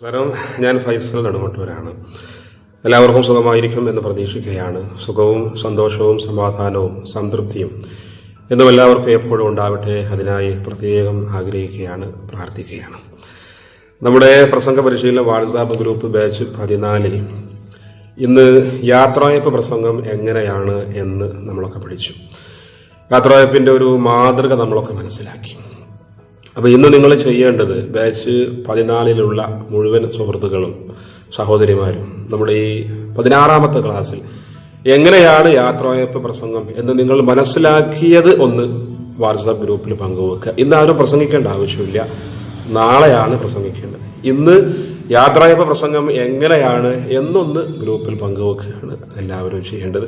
നമസ്കാരം. ഞാൻ ഫൈസൽ നെടുമട്ടൂരാണ് എല്ലാവർക്കും സുഖമായിരിക്കും എന്ന് പ്രതീക്ഷിക്കുകയാണ്. സുഖവും സന്തോഷവും സമാധാനവും സംതൃപ്തിയും എന്നും എല്ലാവർക്കും എപ്പോഴും ഉണ്ടാവട്ടെ. അതിനായി പ്രത്യേകം ആഗ്രഹിക്കുകയാണ് പ്രാർത്ഥിക്കുകയാണ്. നമ്മുടെ പ്രസംഗ പരിശീലന വാട്സാപ്പ് ഗ്രൂപ്പ് ബാച്ച് പതിനാലിൽ ഇന്ന് യാത്രായപ്പ് പ്രസംഗം എങ്ങനെയാണ് എന്ന് നമ്മളൊക്കെ പഠിച്ചു. യാത്രായപ്പിന്റെ ഒരു മാതൃക നമ്മളൊക്കെ മനസ്സിലാക്കി. അപ്പൊ ഇന്ന് നിങ്ങൾ ചെയ്യേണ്ടത് ബാച്ച് പതിനാലിലുള്ള മുഴുവൻ സുഹൃത്തുക്കളും സഹോദരിമാരും നമ്മുടെ ഈ പതിനാറാമത്തെ ക്ലാസ്സിൽ എങ്ങനെയാണ് യാത്രായപ്പ് പ്രസംഗം എന്ന് നിങ്ങൾ മനസ്സിലാക്കിയത് ഒന്ന് വാട്സാപ്പ് ഗ്രൂപ്പിൽ പങ്കുവെക്കുക. ഇന്ന് ആരും പ്രസംഗിക്കേണ്ട ആവശ്യമില്ല. നാളെയാണ് പ്രസംഗിക്കേണ്ടത്. ഇന്ന് യാത്രായപ്പ പ്രസംഗം എങ്ങനെയാണ് എന്നൊന്ന് ഗ്രൂപ്പിൽ പങ്കുവെക്കുകയാണ് എല്ലാവരും ചെയ്യേണ്ടത്.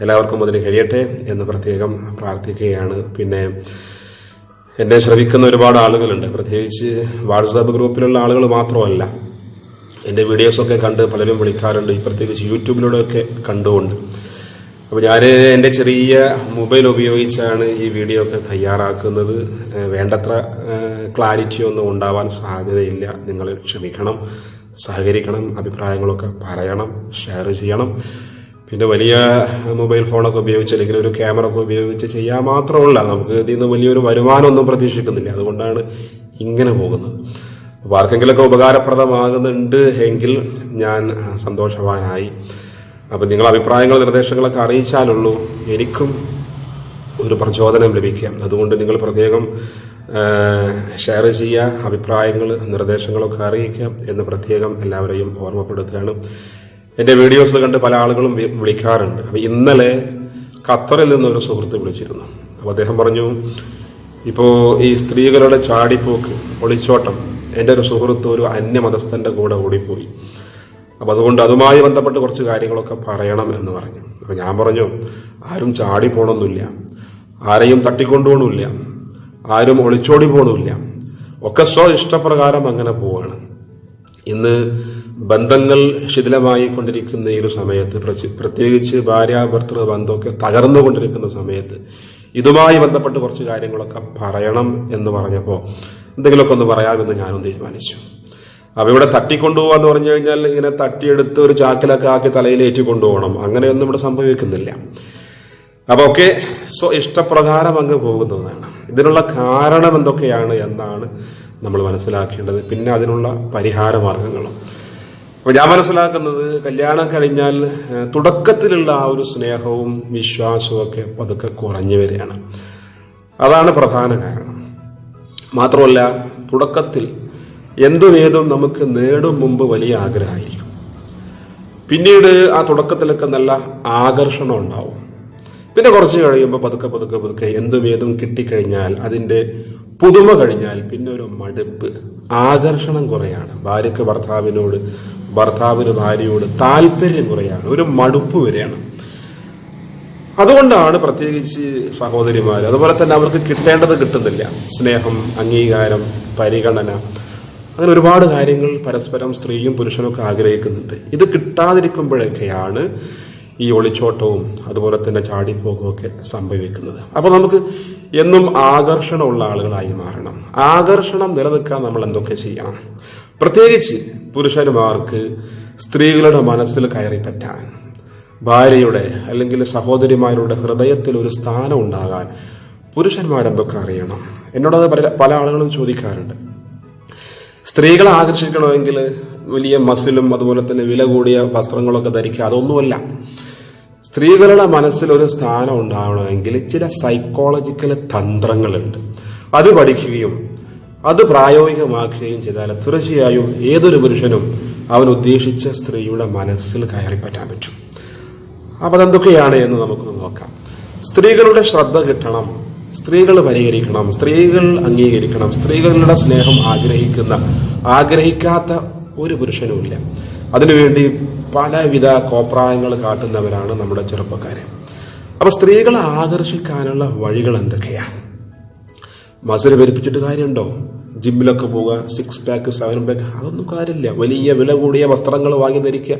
എല്ലാവർക്കും അതിന് കഴിയട്ടെ എന്ന് പ്രത്യേകം പ്രാർത്ഥിക്കുകയാണ്. പിന്നെ എന്നെ ശ്രവിക്കുന്ന ഒരുപാട് ആളുകളുണ്ട്. പ്രത്യേകിച്ച് വാട്സാപ്പ് ഗ്രൂപ്പിലുള്ള ആളുകൾ മാത്രമല്ല. എന്റെ വീഡിയോസൊക്കെ കണ്ട് പലരും വിളിക്കാറുണ്ട്. പ്രത്യേകിച്ച് യൂട്യൂബിലൂടെയൊക്കെ കണ്ടുകൊണ്ട്. അപ്പോൾ ഞാൻ എന്റെ ചെറിയ മൊബൈൽ ഉപയോഗിച്ചാണ് ഈ വീഡിയോ ഒക്കെ തയ്യാറാക്കുന്നത്. വേണ്ടത്ര ക്ലാരിറ്റി ഒന്നും ഉണ്ടാവാൻ സാധ്യതയില്ല. നിങ്ങൾ ക്ഷമിക്കണം സഹകരിക്കണം അഭിപ്രായങ്ങളൊക്കെ പറയണം ഷെയർ ചെയ്യണം. പിന്നെ വലിയ മൊബൈൽ ഫോണൊക്കെ ഉപയോഗിച്ച് അല്ലെങ്കിൽ ഒരു ക്യാമറ ഒക്കെ ഉപയോഗിച്ച് ചെയ്യാൻ മാത്രമല്ല നമുക്ക് ഇതിൽ നിന്ന് വലിയൊരു വരുമാനമൊന്നും പ്രതീക്ഷിക്കുന്നില്ല. അതുകൊണ്ടാണ് ഇങ്ങനെ പോകുന്നത്. അപ്പോൾ ആർക്കെങ്കിലൊക്കെ ഉപകാരപ്രദമാകുന്നുണ്ട് എങ്കിൽ ഞാൻ സന്തോഷവാനായി. അപ്പം നിങ്ങൾ അഭിപ്രായങ്ങൾ നിർദ്ദേശങ്ങളൊക്കെ അറിയിച്ചാലുള്ളൂ എനിക്കും ഒരു പ്രചോദനം ലഭിക്കാം. അതുകൊണ്ട് നിങ്ങൾ പ്രത്യേകം ഷെയർ ചെയ്യുക അഭിപ്രായങ്ങൾ നിർദ്ദേശങ്ങളൊക്കെ അറിയിക്കുക എന്ന് പ്രത്യേകം എല്ലാവരെയും ഓർമ്മപ്പെടുത്തുകയാണ്. എന്റെ വീഡിയോസ് കണ്ട് പല ആളുകളും വിളിക്കാറുണ്ട്. അപ്പോൾ ഇന്നലെ ഖത്തറിൽ നിന്നൊരു സുഹൃത്ത് വിളിച്ചിരുന്നു. അപ്പോൾ അദ്ദേഹം പറഞ്ഞു ഇപ്പോൾ ഈ സ്ത്രീകളുടെ ചാടിപ്പോക്ക് ഒളിച്ചോട്ടം എന്റെ ഒരു സുഹൃത്ത് ഒരു അന്യമതസ്ഥന്റെ കൂടെ ഓടിപ്പോയി. അപ്പൊ അതുകൊണ്ട് അതുമായി ബന്ധപ്പെട്ട് കുറച്ച് കാര്യങ്ങളൊക്കെ പറയണം എന്ന് പറഞ്ഞു. അപ്പൊ ഞാൻ പറഞ്ഞു ആരും ചാടി പോണൊന്നുമില്ല ആരെയും തട്ടിക്കൊണ്ടുപോകണമില്ല ആരും ഒളിച്ചോടി പോകണമില്ല ഒക്കെ സ്വ ഇഷ്ടപ്രകാരം അങ്ങനെ പോവാണ്. ഇന്ന് ബന്ധങ്ങൾ ശിഥിലമായി കൊണ്ടിരിക്കുന്ന ഈ ഒരു സമയത്ത് പ്രത്യേകിച്ച് ഭാര്യ ഭർത്തൃ ബന്ധമൊക്കെ തകർന്നുകൊണ്ടിരിക്കുന്ന സമയത്ത് ഇതുമായി ബന്ധപ്പെട്ട് കുറച്ച് കാര്യങ്ങളൊക്കെ പറയണം എന്ന് പറഞ്ഞപ്പോൾ എന്തെങ്കിലുമൊക്കെ ഒന്ന് പറയാമെന്ന് ഞാനും തീരുമാനിച്ചു. അപ്പൊ ഇവിടെ തട്ടിക്കൊണ്ടുപോകാന്ന് പറഞ്ഞു കഴിഞ്ഞാൽ ഇങ്ങനെ തട്ടിയെടുത്ത് ഒരു ചാക്കിലൊക്കെ ആക്കി തലയിലേറ്റി കൊണ്ടുപോകണം അങ്ങനെയൊന്നും ഇവിടെ സംഭവിക്കുന്നില്ല. അപ്പൊ ഒക്കെ സ്വ ഇഷ്ടപ്രകാരം അങ്ങ് പോകുന്നതാണ്. ഇതിനുള്ള കാരണം എന്തൊക്കെയാണ് എന്നാണ് നമ്മൾ മനസ്സിലാക്കേണ്ടത്. പിന്നെ അതിനുള്ള പരിഹാര മാർഗങ്ങളും അപ്പൊ ഞാൻ മനസ്സിലാക്കുന്നത് കല്യാണം കഴിഞ്ഞാൽ തുടക്കത്തിലുള്ള ആ ഒരു സ്നേഹവും വിശ്വാസവും ഒക്കെ പതുക്കെ കുറഞ്ഞു വരികയാണ്. അതാണ് പ്രധാന കാരണം. മാത്രമല്ല തുടക്കത്തിൽ എന്തുമേതും നമുക്ക് നേടും മുമ്പ് വലിയ ആഗ്രഹമായിരിക്കും. പിന്നീട് ആ തുടക്കത്തിലൊക്കെ നല്ല ആകർഷണം ഉണ്ടാവും. പിന്നെ കുറച്ച് കഴിയുമ്പോൾ പതുക്കെ പതുക്കെ പതുക്കെ എന്തും ഏതും കിട്ടിക്കഴിഞ്ഞാൽ അതിന്റെ പുതുമ കഴിഞ്ഞാൽ പിന്നെ ഒരു മടുപ്പ് ആകർഷണം കുറയാണ്. ഭാര്യയ്ക്ക് ഭർത്താവിനോട് ഭർത്താവിന് ഭാര്യയോട് താല്പര്യം കുറയാണ് ഒരു മടുപ്പ് വരെയാണ്. അതുകൊണ്ടാണ് പ്രത്യേകിച്ച് സഹോദരിമാർ അതുപോലെ തന്നെ അവർക്ക് കിട്ടേണ്ടത് കിട്ടുന്നില്ല. സ്നേഹം അംഗീകാരം പരിഗണന അങ്ങനെ ഒരുപാട് കാര്യങ്ങൾ പരസ്പരം സ്ത്രീയും പുരുഷനും ഒക്കെ ആഗ്രഹിക്കുന്നുണ്ട്. ഇത് കിട്ടാതിരിക്കുമ്പോഴൊക്കെയാണ് ഈ ഒളിച്ചോട്ടവും അതുപോലെ തന്നെ ചാടിപ്പോക്കും ഒക്കെ സംഭവിക്കുന്നത്. അപ്പൊ നമുക്ക് എന്നും ആകർഷണമുള്ള ആളുകളായി മാറണം. ആകർഷണം നിലനിൽക്കാൻ നമ്മൾ എന്തൊക്കെ ചെയ്യണം? പ്രത്യേകിച്ച് പുരുഷന്മാർക്ക് സ്ത്രീകളുടെ മനസ്സിൽ കയറി പറ്റാൻ ഭാര്യയുടെ അല്ലെങ്കിൽ സഹോദരിമാരുടെ ഹൃദയത്തിൽ ഒരു സ്ഥാനം ഉണ്ടാകാൻ പുരുഷന്മാരെന്തൊക്കെ അറിയണം? എന്നോടത് പല പല ആളുകളും ചോദിക്കാറുണ്ട്. സ്ത്രീകളെ ആകർഷിക്കണമെങ്കിൽ വലിയ മസിലും അതുപോലെ തന്നെ വില കൂടിയ വസ്ത്രങ്ങളൊക്കെ ധരിക്കുക അതൊന്നുമല്ല. സ്ത്രീകളുടെ മനസ്സിൽ ഒരു സ്ഥാനം ഉണ്ടാവണമെങ്കിൽ ചില സൈക്കോളജിക്കൽ തന്ത്രങ്ങളുണ്ട്. അത് പഠിക്കുകയും അത് പ്രായോഗികമാക്കുകയും ചെയ്താൽ തീർച്ചയായും ഏതൊരു പുരുഷനും അവൻ ഉദ്ദേശിച്ച സ്ത്രീയുടെ മനസ്സിൽ കയറി പറ്റാൻ പറ്റും. അപ്പം അതെന്തൊക്കെയാണ് എന്ന് നമുക്ക് നോക്കാം. സ്ത്രീകളുടെ ശ്രദ്ധ കിട്ടണം സ്ത്രീകൾ പരിഹരിക്കണം സ്ത്രീകൾ അംഗീകരിക്കണം സ്ത്രീകളുടെ സ്നേഹം ആഗ്രഹിക്കുന്ന ആഗ്രഹിക്കാത്ത ഒരു പുരുഷനുമില്ല അതിനുവേണ്ടി പലവിധ കോപ്രായങ്ങൾ കാട്ടുന്നവരാണ് നമ്മുടെ ചെറുപ്പക്കാരെ. അപ്പൊ സ്ത്രീകളെ ആകർഷിക്കാനുള്ള വഴികൾ എന്തൊക്കെയാണ്? മസിൽ പെരുപ്പിച്ചിട്ട് കാര്യമുണ്ടോ? ജിമ്മിലൊക്കെ പോവുക സിക്സ് പാക്ക് സെവൻ പാക്ക് അതൊന്നും കാര്യമില്ല. വലിയ വില കൂടിയ വസ്ത്രങ്ങൾ വാങ്ങി ധരിക്കുക.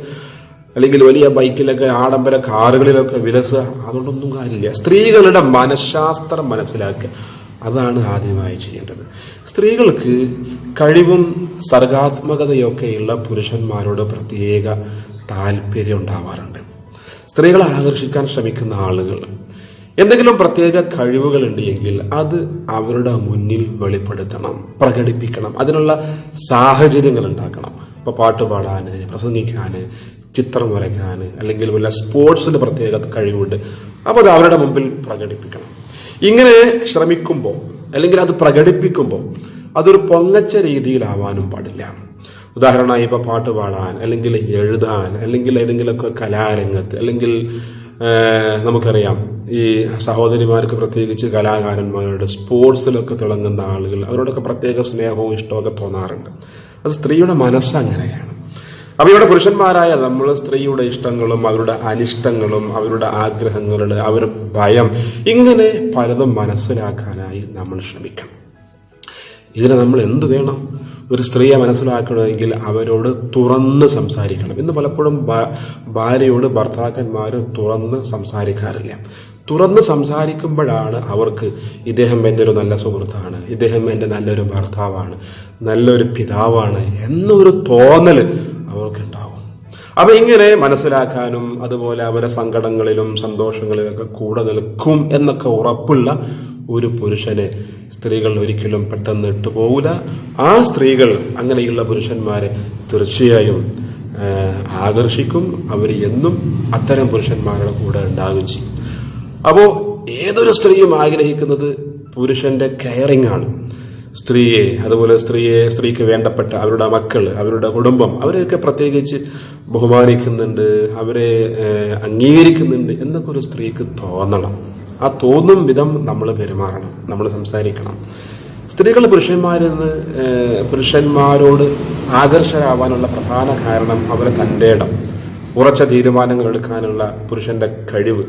അല്ലെങ്കിൽ വലിയ ബൈക്കിലൊക്കെ ആഡംബര കാറുകളിലൊക്കെ വിലസുക അതുകൊണ്ടൊന്നും കാര്യമില്ല. സ്ത്രീകളുടെ മനഃശാസ്ത്രം മനസ്സിലാക്കുക. അതാണ് ആദ്യമായി ചെയ്യേണ്ടത്. സ്ത്രീകൾക്ക് കഴിവും സർഗാത്മകതയൊക്കെയുള്ള പുരുഷന്മാരോട് പ്രത്യേക താല്പര്യം ഉണ്ടാവാറുണ്ട്. സ്ത്രീകളെ ആകർഷിക്കാൻ ശ്രമിക്കുന്ന ആളുകൾ എന്തെങ്കിലും പ്രത്യേക കഴിവുകളുണ്ട് എങ്കിൽ അത് അവരുടെ മുന്നിൽ വെളിപ്പെടുത്തണം പ്രകടിപ്പിക്കണം. അതിനുള്ള സാഹചര്യങ്ങൾ ഉണ്ടാക്കണം. ഇപ്പൊ പാട്ട് പാടാന് പ്രസംഗിക്കാന് ചിത്രം വരയ്ക്കാന് അല്ലെങ്കിൽ വല്ല സ്പോർട്സിന് പ്രത്യേക കഴിവുണ്ട് അപ്പോൾ അത് അവരുടെ മുമ്പിൽ പ്രകടിപ്പിക്കണം. ഇങ്ങനെ ശ്രമിക്കുമ്പോൾ അല്ലെങ്കിൽ അത് പ്രകടിപ്പിക്കുമ്പോൾ അതൊരു പൊങ്ങച്ച രീതിയിലാവാനും പാടില്ല. ഉദാഹരണമായി ഇപ്പൊ പാട്ട് പാടാൻ അല്ലെങ്കിൽ എഴുതാൻ അല്ലെങ്കിൽ ഏതെങ്കിലുമൊക്കെ കലാരംഗത്ത് അല്ലെങ്കിൽ നമുക്കറിയാം. ഈ സഹോദരിമാർക്ക് പ്രത്യേകിച്ച് കലാകാരന്മാരുടെ സ്പോർട്സിലൊക്കെ തിളങ്ങുന്ന ആളുകൾ അവരോടൊക്കെ പ്രത്യേക സ്നേഹവും ഇഷ്ടമൊക്കെ തോന്നാറുണ്ട്. അത് സ്ത്രീയുടെ മനസ്സ് അങ്ങനെയാണ്. അപ്പൊ ഇവിടെ പുരുഷന്മാരായ നമ്മൾ സ്ത്രീയുടെ ഇഷ്ടങ്ങളും അവരുടെ അനിഷ്ടങ്ങളും അവരുടെ ആഗ്രഹങ്ങളുടെ അവരുടെ ഭയം ഇങ്ങനെ പലതും മനസ്സിലാക്കാനായി നമ്മൾ ശ്രമിക്കണം. ഇതിന് നമ്മൾ എന്ത് വേണം? ഒരു സ്ത്രീയെ മനസ്സിലാക്കണമെങ്കിൽ അവരോട് തുറന്ന് സംസാരിക്കണം. ഇന്ന് പലപ്പോഴും ഭാര്യയോട് ഭർത്താക്കന്മാർ തുറന്ന് സംസാരിക്കാറില്ല. തുറന്ന് സംസാരിക്കുമ്പോഴാണ് അവർക്ക് ഇദ്ദേഹം എന്റെ ഒരു നല്ല സുഹൃത്താണ് ഇദ്ദേഹം എന്റെ നല്ലൊരു ഭർത്താവാണ് നല്ലൊരു പിതാവാണ് എന്നൊരു തോന്നൽ അപ്പൊ ഇങ്ങനെ മനസ്സിലാക്കാനും അതുപോലെ അവരെ സങ്കടങ്ങളിലും സന്തോഷങ്ങളിലൊക്കെ കൂടെ നിൽക്കും എന്നൊക്കെ ഉറപ്പുള്ള ഒരു പുരുഷനെ സ്ത്രീകൾ ഒരിക്കലും പെട്ടെന്ന് ഇട്ടുപോകില്ല ആ സ്ത്രീകൾ അങ്ങനെയുള്ള പുരുഷന്മാരെ തീർച്ചയായും ആകർഷിക്കും. അവർ എന്നും അത്തരം പുരുഷന്മാരുടെ കൂടെ ഉണ്ടാകും ചെയ്യും. അപ്പോ ഏതൊരു സ്ത്രീയും ആഗ്രഹിക്കുന്നത് പുരുഷന്റെ കെയറിംഗ് ആണ്. സ്ത്രീയെ അതുപോലെ സ്ത്രീയെ സ്ത്രീക്ക് വേണ്ടപ്പെട്ട അവരുടെ മക്കൾ അവരുടെ കുടുംബം അവരെയൊക്കെ പ്രത്യേകിച്ച് ബഹുമാനിക്കുന്നുണ്ട് അവരെ അംഗീകരിക്കുന്നുണ്ട് എന്നൊക്കെ ഒരു സ്ത്രീക്ക് തോന്നണം. ആ തോന്നും വിധം നമ്മൾ പെരുമാറണം നമ്മൾ സംസാരിക്കണം. സ്ത്രീകൾ പുരുഷന്മാരിൽ നിന്ന് പുരുഷന്മാരോട് ആകർഷകരാവാനുള്ള പ്രധാന കാരണം അവരെ തന്റെ ഇടം ഉറച്ച തീരുമാനങ്ങൾ എടുക്കാനുള്ള പുരുഷന്റെ കഴിവ്.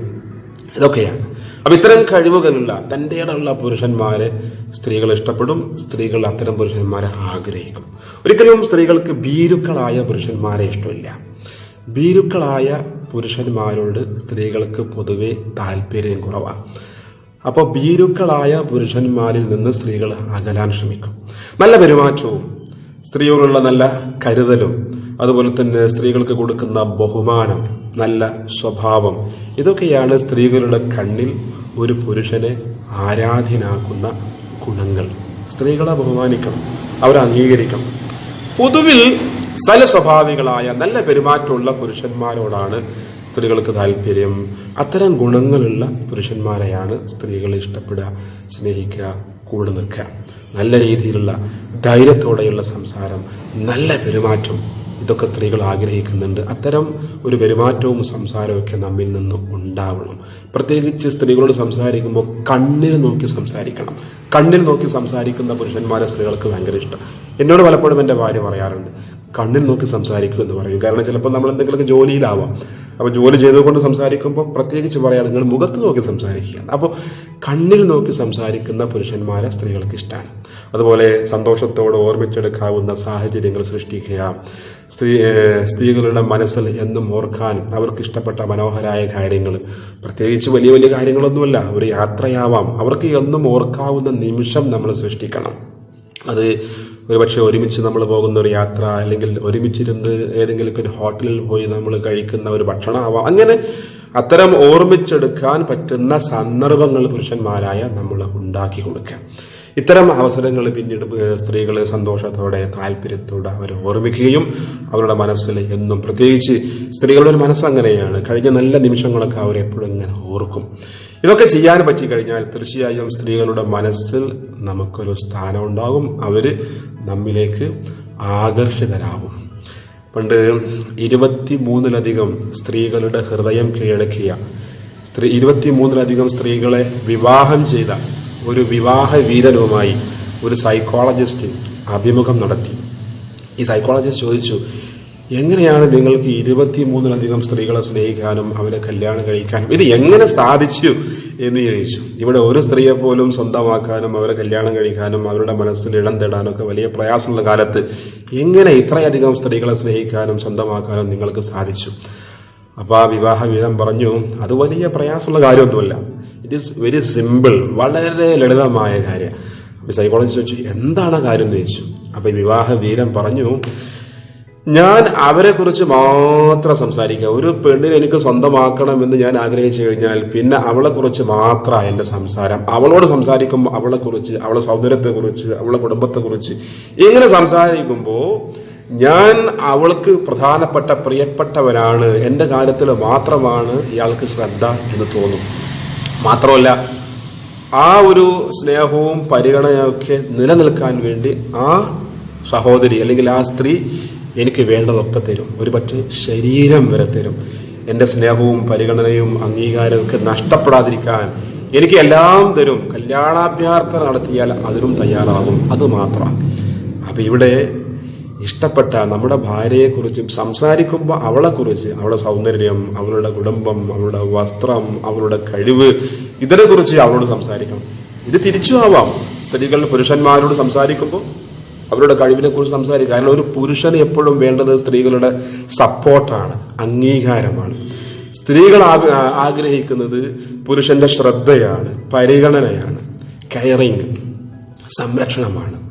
ഇതൊക്കെയാണ്. അപ്പൊ ഇത്തരം കഴിവുകളുള്ള തന്റെ ഇടമുള്ള പുരുഷന്മാരെ സ്ത്രീകൾ ഇഷ്ടപ്പെടും സ്ത്രീകൾ അത്തരം പുരുഷന്മാരെ ആഗ്രഹിക്കും. ഒരിക്കലും സ്ത്രീകൾക്ക് ഭീരുക്കളായ പുരുഷന്മാരെ ഇഷ്ടമില്ല. ഭീരുക്കളായ പുരുഷന്മാരോട് സ്ത്രീകൾക്ക് പൊതുവെ താല്പര്യം കുറവാണ് അപ്പോൾ ഭീരുക്കളായ പുരുഷന്മാരിൽ നിന്ന് സ്ത്രീകൾ അകലാൻ ശ്രമിക്കും. നല്ല പെരുമാറ്റവും സ്ത്രീയോടുള്ള നല്ല കരുതലും അതുപോലെ തന്നെ സ്ത്രീകൾക്ക് കൊടുക്കുന്ന ബഹുമാനം നല്ല സ്വഭാവം ഇതൊക്കെയാണ് സ്ത്രീകളുടെ കണ്ണിൽ ഒരു പുരുഷനെ ആരാധനാക്കുന്ന ഗുണങ്ങൾ. സ്ത്രീകളെ ബഹുമാനിക്കണം അവരെ അംഗീകരിക്കണം. പൊതുവിൽ സലസ്വഭാവികളായ നല്ല പെരുമാറ്റമുള്ള പുരുഷന്മാരോടാണ് സ്ത്രീകൾക്ക് താല്പര്യം. അത്തരം ഗുണങ്ങളുള്ള പുരുഷന്മാരെയാണ് സ്ത്രീകൾ ഇഷ്ടപ്പെടുക സ്നേഹിക്കുക കൂടെ നിൽക്കുക. നല്ല രീതിയിലുള്ള ധൈര്യത്തോടെയുള്ള സംസാരം നല്ല പെരുമാറ്റം ഇതൊക്കെ സ്ത്രീകൾ ആഗ്രഹിക്കുന്നുണ്ട്. അത്തരം ഒരു പെരുമാറ്റവും സംസാരവും ഒക്കെ നമ്മിൽ നിന്ന് ഉണ്ടാവണം. പ്രത്യേകിച്ച് സ്ത്രീകളോട് സംസാരിക്കുമ്പോൾ കണ്ണിൽ നോക്കി സംസാരിക്കണം. കണ്ണിൽ നോക്കി സംസാരിക്കുന്ന പുരുഷന്മാരെ സ്ത്രീകൾക്ക് ഭയങ്കര ഇഷ്ടം. എന്നോട് പലപ്പോഴും എന്റെ ഭാര്യ പറയാറുണ്ട് കണ്ണിൽ നോക്കി സംസാരിക്കൂ എന്ന് പറയും. കാരണം ചിലപ്പോൾ നമ്മൾ എന്തെങ്കിലുമൊക്കെ ജോലിയിലാവാം. അപ്പോൾ ജോലി ചെയ്തുകൊണ്ട് സംസാരിക്കുമ്പോൾ പ്രത്യേകിച്ച് പറയാൻ നിങ്ങൾ മുഖത്ത് നോക്കി സംസാരിക്കുക അപ്പോൾ കണ്ണിൽ നോക്കി സംസാരിക്കുന്ന പുരുഷന്മാരെ സ്ത്രീകൾക്ക് ഇഷ്ടമാണ് അതുപോലെ സന്തോഷത്തോടെ ഓർമ്മിച്ചെടുക്കാവുന്ന സാഹചര്യങ്ങൾ സൃഷ്ടിക്കുക. സ്ത്രീ സ്ത്രീകളുടെ മനസ്സിൽ എന്നും ഓർക്കാൻ അവർക്ക് ഇഷ്ടപ്പെട്ട മനോഹരായ കാര്യങ്ങൾ. പ്രത്യേകിച്ച് വലിയ വലിയ കാര്യങ്ങളൊന്നുമല്ല ഒരു യാത്രയാവാം. അവർക്ക് എന്നും ഓർക്കാവുന്ന നിമിഷം നമ്മൾ സൃഷ്ടിക്കണം. അത് ഒരുപക്ഷെ ഒരുമിച്ച് നമ്മൾ പോകുന്ന ഒരു യാത്ര അല്ലെങ്കിൽ ഒരുമിച്ചിരുന്ന് ഏതെങ്കിലും ഒരു ഹോട്ടലിൽ പോയി നമ്മൾ കഴിക്കുന്ന ഒരു ഭക്ഷണമാവാം അങ്ങനെ അത്തരം ഓർമ്മിച്ചെടുക്കാൻ പറ്റുന്ന സന്ദർഭങ്ങൾ പുരുഷന്മാരായ നമ്മൾ ഉണ്ടാക്കി കൊടുക്കുക. ഇത്തരം അവസരങ്ങൾ പിന്നീട് സ്ത്രീകളെ സന്തോഷത്തോടെ താല്പര്യത്തോടെ അവർ ഓർമ്മിക്കുകയും അവരുടെ മനസ്സിൽ എന്നും പ്രത്യേകിച്ച് സ്ത്രീകളുടെ ഒരു മനസ്സ് അങ്ങനെയാണ് കഴിഞ്ഞ നല്ല നിമിഷങ്ങളൊക്കെ അവരെപ്പോഴും ഇങ്ങനെ ഓർക്കും. ഇതൊക്കെ ചെയ്യാൻ പറ്റി കഴിഞ്ഞാൽ തീർച്ചയായും സ്ത്രീകളുടെ മനസ്സിൽ നമുക്കൊരു സ്ഥാനം ഉണ്ടാകും. അവർ നമ്മിലേക്ക് ആകർഷിതരാകും. പണ്ട് ഇരുപത്തി മൂന്നിലധികം സ്ത്രീകളുടെ ഹൃദയം കീഴടക്കിയ സ്ത്രീ ഇരുപത്തി മൂന്നിലധികം സ്ത്രീകളെ വിവാഹം ചെയ്ത ഒരു വിവാഹ വീരനുമായി ഒരു സൈക്കോളജിസ്റ്റ് അഭിമുഖം നടത്തി. ഈ സൈക്കോളജിസ്റ്റ് ചോദിച്ചു എങ്ങനെയാണ് നിങ്ങൾക്ക് ഇരുപത്തിമൂന്നിലധികം സ്ത്രീകളെ സ്നേഹിക്കാനും അവരെ കല്യാണം കഴിക്കാനും? ഇത് എങ്ങനെ സാധിച്ചു? എന്ന് ചോദിച്ചു. ഇവിടെ ഒരു സ്ത്രീയെ പോലും സ്വന്തമാക്കാനും അവരെ കല്യാണം കഴിക്കാനും അവരുടെ മനസ്സിൽ ഇടം തേടാനും ഒക്കെ വലിയ പ്രയാസമുള്ള കാലത്ത് എങ്ങനെ ഇത്രയധികം സ്ത്രീകളെ സ്നേഹിക്കാനും സ്വന്തമാക്കാനും നിങ്ങൾക്ക് സാധിച്ചു? അപ്പോൾ ആ വിവാഹ വീരം പറഞ്ഞു അത് വലിയ പ്രയാസമുള്ള കാര്യമൊന്നുമല്ല. ഇറ്റ് ഈസ് വെരി സിമ്പിൾ വളരെ ലളിതമായ കാര്യം. അപ്പൊ സൈക്കോളജിസ്റ്റ് ചോദിച്ചു എന്താണ് കാര്യം? എന്ന് ചോദിച്ചു. അപ്പൊ ഈ വിവാഹ വീരം പറഞ്ഞു ഞാൻ അവരെ കുറിച്ച് മാത്രം സംസാരിക്കുക. ഒരു പെണ്ണിനെ എനിക്ക് സ്വന്തമാക്കണമെന്ന് ഞാൻ ആഗ്രഹിച്ചു കഴിഞ്ഞാൽ പിന്നെ അവളെ കുറിച്ച് മാത്രമാണ് എന്റെ സംസാരം. അവളോട് സംസാരിക്കുമ്പോൾ അവളെ കുറിച്ച് അവളെ സൗന്ദര്യത്തെ കുറിച്ച് അവളെ കുടുംബത്തെ കുറിച്ച് ഇങ്ങനെ സംസാരിക്കുമ്പോൾ ഞാൻ അവൾക്ക് പ്രധാനപ്പെട്ട പ്രിയപ്പെട്ടവനാണ്. എന്റെ കാര്യത്തിൽ മാത്രമാണ് ഇയാൾക്ക് ശ്രദ്ധ എന്ന് തോന്നും. മാത്രമല്ല ആ ഒരു സ്നേഹവും പരിഗണനയൊക്കെ നിലനിൽക്കാൻ വേണ്ടി ആ സഹോദരി അല്ലെങ്കിൽ ആ സ്ത്രീ എനിക്ക് വേണ്ടതൊക്കെ തരും. ഒരു പക്ഷേ ശരീരം വരെ തരും. എന്റെ സ്നേഹവും പരിഗണനയും അംഗീകാരവും ഒക്കെ നഷ്ടപ്പെടാതിരിക്കാൻ എനിക്ക് എല്ലാം തരും. കല്യാണാഭ്യർത്ഥന നടത്തിയാൽ അതിനും തയ്യാറാകും. അത് മാത്രം. അപ്പം ഇവിടെ ഇഷ്ടപ്പെട്ട നമ്മുടെ ഭാര്യയെക്കുറിച്ചും സംസാരിക്കുമ്പോൾ അവളെക്കുറിച്ച് അവളുടെ സൗന്ദര്യം അവളുടെ കുടുംബം അവളുടെ വസ്ത്രം അവളുടെ കഴിവ് ഇതിനെക്കുറിച്ച് അവളോട് സംസാരിക്കണം. ഇത് തിരിച്ചു ആവാം. സ്ത്രീകൾ പുരുഷന്മാരോട് സംസാരിക്കുമ്പോൾ അവരുടെ കഴിവിനെ കുറിച്ച് സംസാരിക്കുക കാരണം ഒരു പുരുഷന് എപ്പോഴും വേണ്ടത് സ്ത്രീകളുടെ സപ്പോർട്ടാണ് അംഗീകാരമാണ്. സ്ത്രീകൾ ആഗ്രഹിക്കുന്നത് പുരുഷന്റെ ശ്രദ്ധയാണ് പരിഗണനയാണ് കെയറിങ് സംരക്ഷണമാണ്.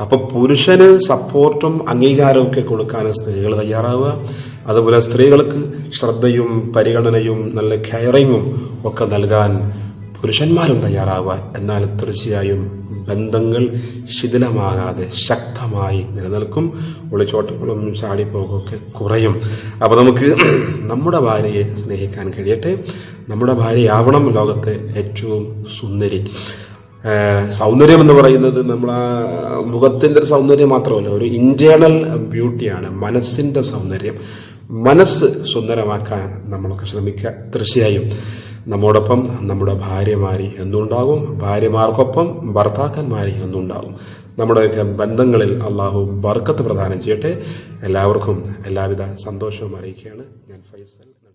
അപ്പൊ പുരുഷന് സപ്പോർട്ടും അംഗീകാരവും ഒക്കെ കൊടുക്കാൻ സ്ത്രീകൾ തയ്യാറാവുക. അതുപോലെ സ്ത്രീകൾക്ക് ശ്രദ്ധയും പരിഗണനയും നല്ല കെയറിങ്ങും ഒക്കെ നൽകാൻ പുരുഷന്മാരും തയ്യാറാവുക. എന്നാൽ തീർച്ചയായും ബന്ധങ്ങൾ ശിഥിലമാകാതെ ശക്തമായി നിലനിൽക്കും. ഒളിച്ചോട്ടങ്ങളും ചാടിപ്പോകൊക്കെ കുറയും. അപ്പോൾ നമുക്ക് നമ്മുടെ ഭാര്യയെ സ്നേഹിക്കാൻ കഴിയട്ടെ. നമ്മുടെ ഭാര്യയാവണം ലോകത്തെ ഏറ്റവും സുന്ദരി. സൗന്ദര്യം എന്ന് പറയുന്നത് നമ്മൾ ആ മുഖത്തിന്റെ ഒരു സൗന്ദര്യം മാത്രമല്ല ഒരു ഇന്റേണൽ ബ്യൂട്ടിയാണ് മനസ്സിന്റെ സൗന്ദര്യം. മനസ്സ് സുന്ദരമാക്കാൻ നമ്മളൊക്കെ ശ്രമിക്കുക തീർച്ചയായും. നമ്മോടൊപ്പം നമ്മുടെ ഭാര്യമാരി എന്നുണ്ടാകും ഭാര്യമാർക്കൊപ്പം ഭർത്താക്കന്മാരി എന്നുണ്ടാകും. നമ്മുടെയൊക്കെ ബന്ധങ്ങളിൽ അള്ളാഹു ബർക്കത്ത് പ്രദാനം ചെയ്യട്ടെ. എല്ലാവർക്കും എല്ലാവിധ സന്തോഷവും അറിയിക്കുകയാണ്. ഞാൻ ഫൈസൽ.